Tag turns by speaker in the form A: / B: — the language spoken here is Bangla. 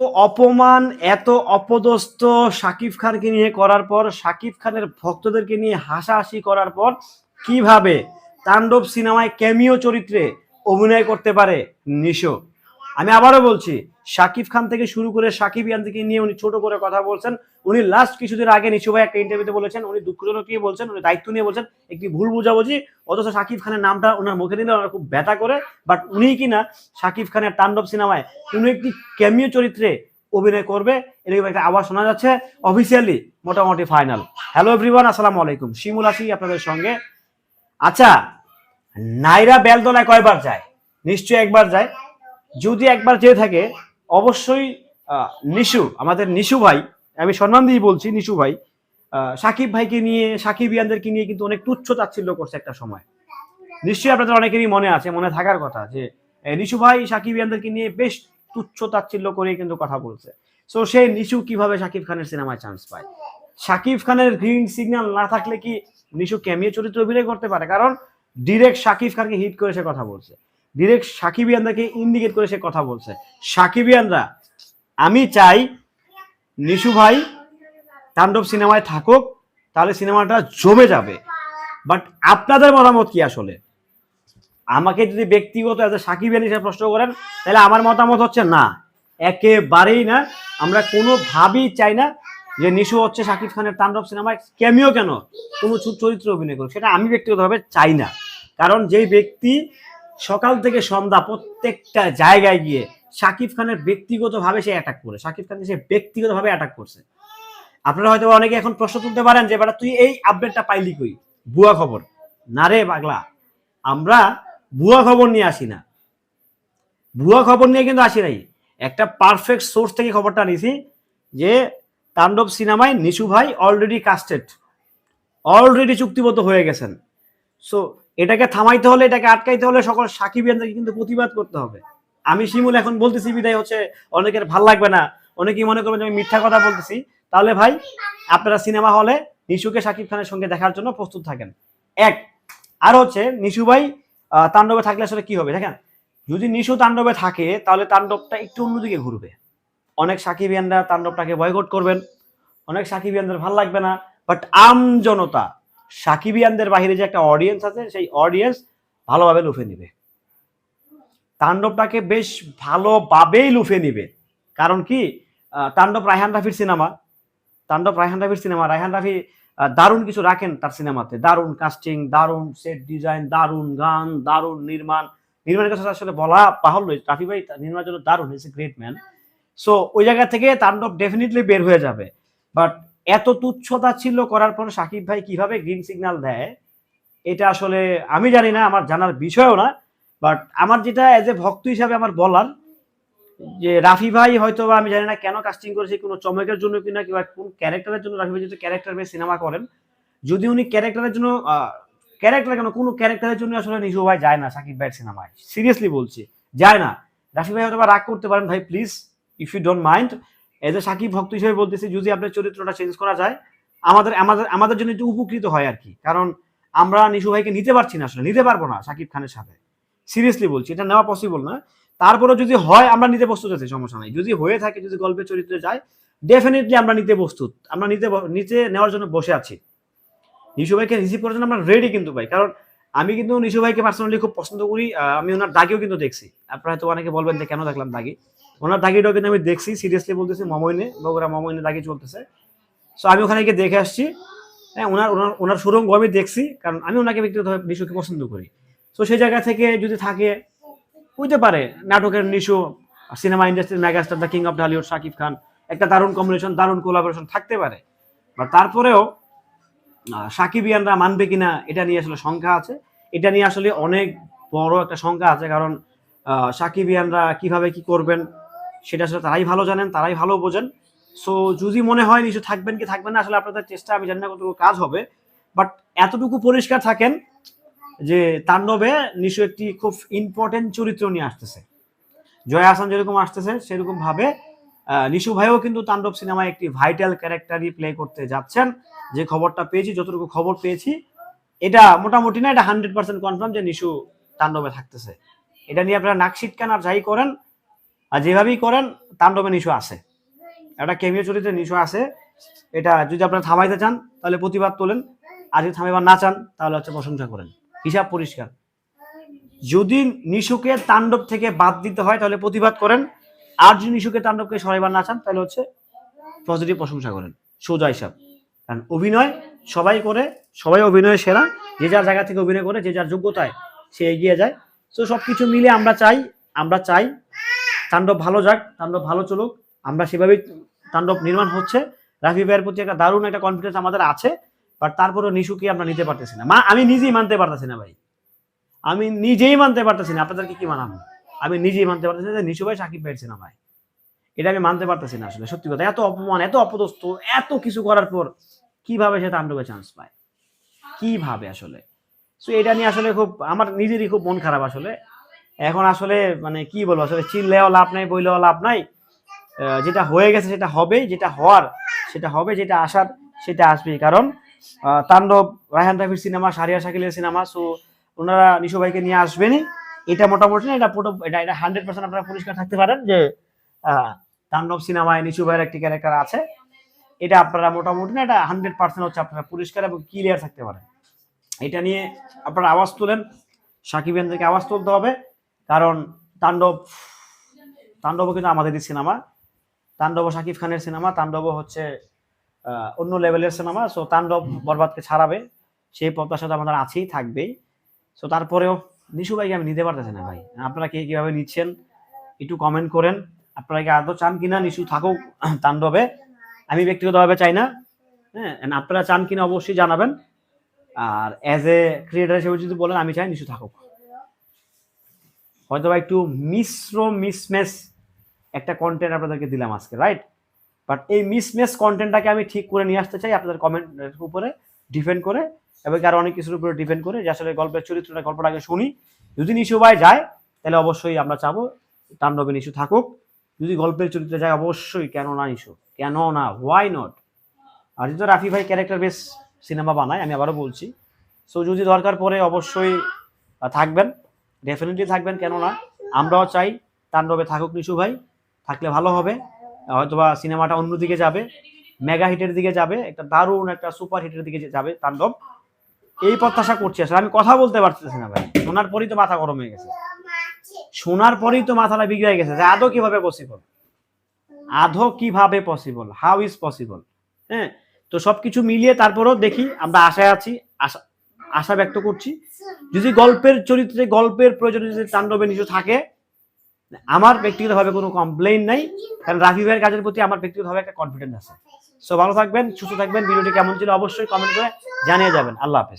A: অপমান, এত অপদস্থ সাকিব খানকে নিয়ে করার পর, সাকিব খানের ভক্তদেরকে নিয়ে হাসাহাসি করার পর কীভাবে তাণ্ডব সিনেমায় ক্যামিও চরিত্রে অভিনয় করতে পারে নিশো? আমি আবারও বলছি শাকিব খান থেকে শুরু করে শাকিব ইয়ানদিকে নিয়ে উনি ছোট করে কথা বলছেন। উনি লাস্ট কিছুদিন আগে নিশু ভাই একটা ইন্টারভিউতে বলেছেন, উনি দুঃখজনক নিয়ে বলছেন, উনি দায়িত্ব নিয়ে বলছেন, একটি ভুল বুঝাবুঝি, অথচ শাকিব খানের নামটা ওনার মুখে নিলে ওনার খুব ব্যথা করে বাট উনি কিনা শাকিব খানের তাণ্ডব সিনেমায় কোনো একটি ক্যামিও চরিত্রে অভিনয় করবে এরকম একটা আওয়াজ শোনা যাচ্ছে অফিসিয়ালি মোটামুটি ফাইনাল হ্যালো এভরিওয়ান আসসালামু আলাইকুম। শিমুল আসি আপনাদের সঙ্গে। আচ্ছা নাইরা বেলতলায় কয়বার যায়? নিশ্চয়ই একবার যায়। যদি একবার যেয়ে থাকে অবশ্যই নিশু, আমাদের নিশু ভাই, আমি সম্মান দিয়ে বলছি নিশু ভাই সাকিব ভাইকে নিয়ে, সাকিব ইয়ানদেরকে নিয়ে কিন্তু অনেক তুচ্ছ তাচ্ছিল্য করছে একটা সময়। নিশ্চয়ই আপনাদের অনেকেরই মনে আছে, মনে থাকার কথা যে নিশু ভাই সাকিব ইয়ানদেরকে নিয়ে বেশ তুচ্ছ তাচ্ছিল্য করে কিন্তু কথা বলছে। সো সেই নিশু কীভাবে সাকিব খানের সিনেমায় চান্স পায়? সাকিব খানের গ্রিন সিগন্যাল না থাকলে কি নিশু ক্যামিও চরিত্র অভিনয় করতে পারে? কারণ ডিরেক্ট সাকিব খানকে হিট করে সে কথা বলছে। ডিরেক্ট সাকিবিয়ানদাকে ইন্ডিকেট করে সে কথা বলছে। সাকিবিয়ানরা আমি চাই নিশু ভাই তাণ্ডব সিনেমায় থাকুক, তাহলে সিনেমাটা জমে যাবে। বাট আপনাদের মতামত কি আসলে? আমাকে যদি ব্যক্তিগত এজ সাকিবিয়ান হিসেবে প্রশ্ন করেন, তাহলে আমার মতামত হচ্ছে না। একেবারেই না। আমরা কোনোভাবেই চাই না যে নিশু হচ্ছে শাকিব খানের তাণ্ডব সিনেমায় কেমিও কেন? কোনো চরিত্র অভিনয় করুক। সেটা আমি ব্যক্তিগতভাবে চাই না। কারণ যেই ব্যক্তি সকাল থেকে সন্ধ্যা প্রত্যেকটা জায়গায় গিয়ে শাকিব খানের ব্যক্তিগতভাবে সে অ্যাটাক করে শাকিব খানকে সে ব্যক্তিগতভাবে অ্যাটাক করছে। আপনারা হয়তো অনেকে এখন প্রশ্ন তুলতে পারেন যে, বেটা, তুই এই আপডেটটা পাইলি কই? ভুয়া খবর। না রে পাগলা, আমরা ভুয়া খবর নিয়ে আসি না। ভুয়া খবর নিয়ে কিন্তু আসি নাই। একটা পারফেক্ট সোর্স থেকে খবরটা নিছি যে, তাণ্ডব সিনেমায় নিশু ভাই অলরেডি কাস্টেড অলরেডি চুক্তিবদ্ধ হয়ে গেছেন। সো এটাকে থামাইতে হলে, এটাকে আটকাইতে হলে সকল সাকিবিয়ানদেরকে কিন্তু প্রতিবাদ করতে হবে। আমি শিমুল এখন বলতেছি, বিদায় হচ্ছে, অনেকের ভালো লাগবে না, অনেকেই মনে করবেন আমি মিথ্যা কথা বলতেছি। তাহলে ভাই, আপনারা সিনেমা হলে নিশুকে শাকিব খানের সঙ্গে দেখার জন্য প্রস্তুত থাকেন। এক, আর হচ্ছে নিশু ভাই তাণ্ডবে থাকলে আসলে কি হবে? দেখেন, যদি নিশু তাণ্ডবে থাকে, তাহলে তাণ্ডবটা একটু অন্যদিকে ঘুরবে। অনেক সাকিবিয়ানরা তাণ্ডবটাকে বয়কট করবেন, অনেক সাকিবিয়ানদের ভালো লাগবে না বাট আম জনতা সাকিবিয়ানদের বাহিরে যে একটা অডিয়েন্স আছে, সেই অডিয়েন্স ভালোভাবে লুফে নিবে। তাণ্ডবটাকে বেশ ভালোভাবেই লুফে নিবে। কারণ কি? তাণ্ডব রায়হান রাফির সিনেমা তাণ্ডব রায়হান রাফির সিনেমা রায়হান রাফি দারুণ কিছু রাখেন তার সিনেমাতে দারুণ কাস্টিং দারুণ সেট ডিজাইন দারুণ গান, দারুণ নির্মাণ। নির্মাণের কথা আসলে বলা বাহুল্য। রাফি ভাই নির্মাণের জন্য দারুণ। Is a great man so ওই জায়গা থেকে তাণ্ডব ডেফিনেটলি বের হয়ে যাবে। বাট এত তুচ্ছতা ছিল করার পর সাকিব ভাই কীভাবে গ্রিন সিগন্যাল দেয়, এটা আসলে আমি জানি না, আমার জানার বিষয়ও না বাট আমার যেটা এজ এ ভক্ত হিসাবে আমার বলার, যে রাফি ভাই হয়তো আমি জানি না কেন কাস্টিং করেছে, কোনো চমকের জন্য কিনা, কিংবা কোন ক্যারেক্টারের জন্য রাফি ভাই যেহেতু ক্যারেক্টার বেশ সিনেমা করেন, যদি উনি ক্যারেক্টারের জন্য ক্যারেক্টার কেন, কোনো ক্যারেক্টারের জন্য আসলে নিজু ভাই যায় না সাকিব ভাইয়ের সিনেমায় সিরিয়াসলি বলছি, যায় না। রাফি ভাই হয়তো রাগ করতে পারেন, ভাই please if you don't mind as a Shakib ভক্ত হিসেবে বলতেছি, যদি আপনার চরিত্রটা চেঞ্জ করা যায়, আমাদের আমাদের আমাদের জন্য একটু উপকৃত হয় আর কি। কারণ আমরা নিশু ভাইকে নিতে পারছি না আসলে, নিতে পারব না সাকিব খানের সাথে। সিরিয়াসলি বলছি, এটা নেওয়া পসিবল না তারপরে যদি হয়, আমরা নিতে প্রস্তুত আছি, সমস্যা নাই। যদি হয়ে থাকে, যদি গল্পের চরিত্রে যায় ডেফিনেটলি আমরা নিতে প্রস্তুত। আমরা নিতে নিতে নেওয়ার জন্য বসে আছি। নিশু ভাইকে রিসিভ করার জন্য আমরা রেডি কিন্তু ভাই। কারণ আমি কিন্তু নিশু ভাইকে পার্সোনালি খুব পছন্দ করি আমি ওনার দাগিও কিন্তু দেখছি। আপনারা হয়তো অনেকে বলবেন যে কেন দেখলাম দাগি? ওনার দাগিটাও কিন্তু আমি দেখছি সিরিয়াসলি বলতেছি মমইনে, বগুড়া মমইনে দাগি চলতেছে। সো আমি ওখানে গিয়ে দেখে আসছি। হ্যাঁ ওনার ওনার ওনার সুরঙ্গ আমি দেখছি, কারণ আমি ওনাকে ব্যক্তিগতভাবে নিশুকে পছন্দ করি। সো সেই জায়গা থেকে যদি থাকে, হইতে পারে, নাটকের নিশু সিনেমা ইন্ডাস্ট্রির megastar the king of Dhallywood Shakib Khan একটা দারুণ কম্বিনেশন দারুণ কোলাবোরেশন থাকতে পারে। বাট তারপরেও সাকিবিয়ানরা মানবে কিনা, এটা নিয়ে আসলে শঙ্কা আছে। এটা নিয়ে আসলে অনেক বড় একটা শঙ্কা আছে, কারণ সাকিবিয়ানরা কীভাবে কি করবেন সেটা আসলে তারাই ভালো জানেন, তারাই ভালো বোঝেন। সো যদি মনে হয় নিশ্চয় থাকবেন কি থাকবেন না, আসলে আপনাদের চেষ্টা, আমি জানি না কতটুকু কাজ হবে। বাট এতটুকু পরিষ্কার থাকেন যে তাণ্ডবে নিশু একটি খুব ইম্পর্টেন্ট চরিত্র নিয়ে আসতেছে। জয় আসান যেরকম আসতেছে, সেরকম ভাবে নিশু ভাইও কিন্তু তাণ্ডব সিনেমায় একটি ভাইটাল ক্যারেক্টারই প্লে করতে যাচ্ছেন। যে খবরটা পেয়েছি, যতটুকু খবর পেয়েছি, এটা মোটামুটি না, এটা হান্ড্রেড পার্সেন্ট কনফার্ম যে নিশু তাণ্ডবে থাকতেছে। এটা নিয়ে আপনারা নাকশিট কেন আর যাই করেন আর যেভাবেই করেন, তাণ্ডবে নিশো আছে। একটা কেমিও চরিত্রে নিশো আছে। এটা যদি আপনারা থামাইতে চান, তাহলে প্রতিবাদ তোলেন। আর যদি থামাইবার না চান, তাহলে হচ্ছে প্রশংসা করেন। হিসাব পরিষ্কার। যদি নিশুকে তাণ্ডব থেকে বাদ দিতে হয়, তাহলে প্রতিবাদ করেন। আর যদি নিশুকে তাণ্ডবকে সরাইবার না চান, তাহলে হচ্ছে পজিটিভ প্রশংসা করেন। সোজা হিসাব। কারণ অভিনয় সবাই করে, সবাই অভিনয়ে সেরা। যে যার জায়গা থেকে অভিনয় করে, যে যার যোগ্যতায় সে এগিয়ে যায়। তো সব কিছু মিলে আমরা চাই আমরা চাই তাণ্ডব ভালো যাক, তাণ্ডব ভালো চলুক। আমরা সেভাবেই তাণ্ডব নির্মাণ হচ্ছে। রাফি ভাইয়ের প্রতি একটা দারুণ একটা কনফিডেন্স আমাদের আছে বাট তারপরেও নিশুকে আমরা নিতে পারতেছি না? মা, আমি নিজেই মানতে পারতেছি না ভাই। আমি নিজেই মানতে পারতেছি না। আপনাদেরকে কি মানাবো? আমি নিজেই মানতে পারতেছি যে নিশু ভাই সাকিব ভাইয়ের না ভাই। এটা আমি মানতে পারতেছি না আসলে, সত্যি কথা। এত অপমান, এত অপদস্থ, এত কিছু করার পর কীভাবে সে তাণ্ডবে চান্স পায়? কীভাবে আসলে? সো এটা নিয়ে আসলে খুব, আমার নিজেরই খুব মন খারাপ আসলে। এখন আসলে মানে কি বলব, আসলে চিল্লেও লাভ নাই, বইলেও লাভ নাই। যেটা হয়ে গেছে সেটা হবে, যেটা হওয়ার সেটা হবে, যেটা আসার সেটা আসবেই। কারণ তাণ্ডব, রায়হান রাফির সিনেমা, সারিয়া শাকিলের সিনেমা, সো ওনারা নিশু ভাইকে নিয়ে আসবেনই। এটা মোটামুটি না, এটা পুরো এটা এটা হান্ড্রেড পার্সেন্ট আপনারা পরিষ্কার থাকতে পারেন যে তাণ্ডব সিনেমায় নিশু ভাইয়ের একটি ক্যারেক্টার আছে। এটা আপনারা মোটামুটি না, এটা হান্ড্রেড পার্সেন্ট হচ্ছে আপনারা পরিষ্কার এবং ক্লিয়ার থাকতে পারেন। এটা নিয়ে আপনারা আওয়াজ তোলেন, সাকিব থেকে আওয়াজ তুলতে হবে। কারণ তাণ্ডব তাণ্ডব কিন্তু আমাদেরই সিনেমা। তাণ্ডব শাকিব খানের সিনেমা, তাণ্ডব হচ্ছে অন্য লেভেলের সিনেমা সো তাণ্ডব বরবাদকে ছাড়াবে। সেই প্রত্যাশা তো আমাদের আছেই, থাকবেই। সো তারপরেও নিশু ভাইকে আমি নিতে পারতেছি না ভাই। আপনারা কে কীভাবে নিচ্ছেন, একটু কমেন্ট করেন। আপনারা কি আদৌ চান কিনা নিশু থাকুক তাণ্ডবে? আমি ব্যক্তিগতভাবে চাই না। হ্যাঁ আপনারা চান কিনা অবশ্যই জানাবেন। আর অ্যাজ এ ক্রিয়েটার হিসেবে যদি বলেন, আমি চাই নিশু থাকুক। হয়তো বা একটু মিশ্র মিসম্যাচ একটা কন্টেন্ট আপনাদেরকে দিলাম আজকে রাইট বাট এই মিসম্যাচ কন্টেন্টটাকে আমি ঠিক করে নিয়ে আসতে চাই আপনাদের কমেন্টের উপরে ডিপেন্ড করে এবং আরও অনেক কিছুর উপরে ডিপেন্ড করে, যে আসলে গল্পের চরিত্রটা গল্পটাকে শুনি। যদি নিশু ভাই যায়, তাহলে অবশ্যই আমরা চাবো তাণ্ডবে নিশু থাকুক। যদি গল্পের চরিত্রে যায়, অবশ্যই কেন না নিশু কেন না? হোয়াই নট আর যদি রাফি ভাই ক্যারেক্টার বেস সিনেমা বানায়, আমি আবারও বলছি। সো যদি দরকার পড়ে, অবশ্যই থাকবেন। ডেফিনেটলি থাকবেন কেন না আমরাও চাই তাণ্ডবে থাকুক নিশু ভাই, থাকলে ভালো হবে। হয়তোবা সিনেমাটা অন্যদিকে যাবে মেগা হিটের দিকে যাবে, একটা দারুণ একটা সুপার হিটের দিকে যাবে তাণ্ডব। এই প্রত্যাশা করছি আসলে, আমি কথা বলতে পারতেছি না ভাই। শোনার পরই তো মাথা গরম হয়ে গেছে। শোনার পরেই তো মাথাটা বিগড়ে গেছে যে আদৌ কীভাবে পসিবল আদৌ কীভাবে পসিবল হাউ ইজ পসিবল হ্যাঁ তো সবকিছু মিলিয়ে তারপরেও দেখি, আমরা আশায় আছি, আশা আশা ব্যক্ত করছি। যদি গল্পের চরিত্রে গল্পের প্রয়োজনে যদি তাণ্ডবে নিজে থাকে, আমার ব্যক্তিগতভাবে কোনো কমপ্লেন নাই। কারণ রাফি ভাইয়ের কাজের প্রতি আমার ব্যক্তিগতভাবে একটা কনফিডেন্স আছে। সো ভালো থাকবেন, সুস্থ থাকবেন। ভিডিওটি কেমন ছিল অবশ্যই কমেন্ট করে জানিয়ে যাবেন। আল্লাহ হাফেজ।